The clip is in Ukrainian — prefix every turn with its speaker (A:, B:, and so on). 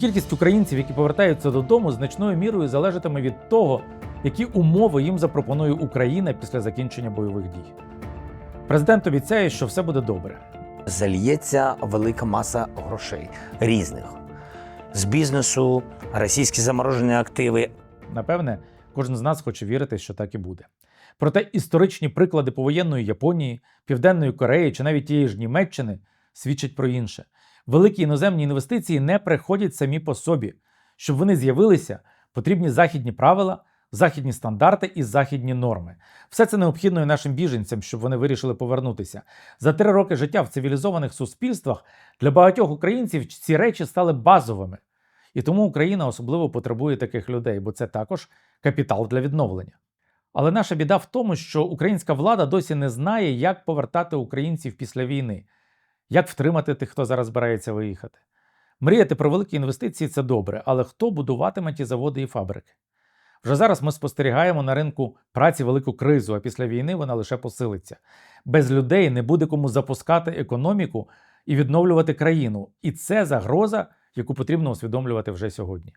A: Кількість українців, які повертаються додому, значною мірою залежатиме від того, які умови їм запропонує Україна після закінчення бойових дій. Президент обіцяє, що все буде добре.
B: Зальється велика маса грошей різних з бізнесу, російські заморожені активи.
A: Напевне, кожен з нас хоче вірити, що так і буде. Проте історичні приклади повоєнної Японії, Південної Кореї чи навіть тієї ж Німеччини свідчать про інше. Великі іноземні інвестиції не приходять самі по собі. Щоб вони з'явилися, потрібні західні правила, західні стандарти і західні норми. Все це необхідно і нашим біженцям, щоб вони вирішили повернутися. За три роки життя в цивілізованих суспільствах для багатьох українців ці речі стали базовими. І тому Україна особливо потребує таких людей, бо це також капітал для відновлення. Але наша біда в тому, що українська влада досі не знає, як повертати українців після війни, як втримати тих, хто зараз збирається виїхати. Мріяти про великі інвестиції це добре, але хто будуватиме ті заводи і фабрики? Вже зараз ми спостерігаємо на ринку праці велику кризу, а після війни вона лише посилиться. Без людей не буде кому запускати економіку і відновлювати країну. І це загроза, яку потрібно усвідомлювати вже сьогодні.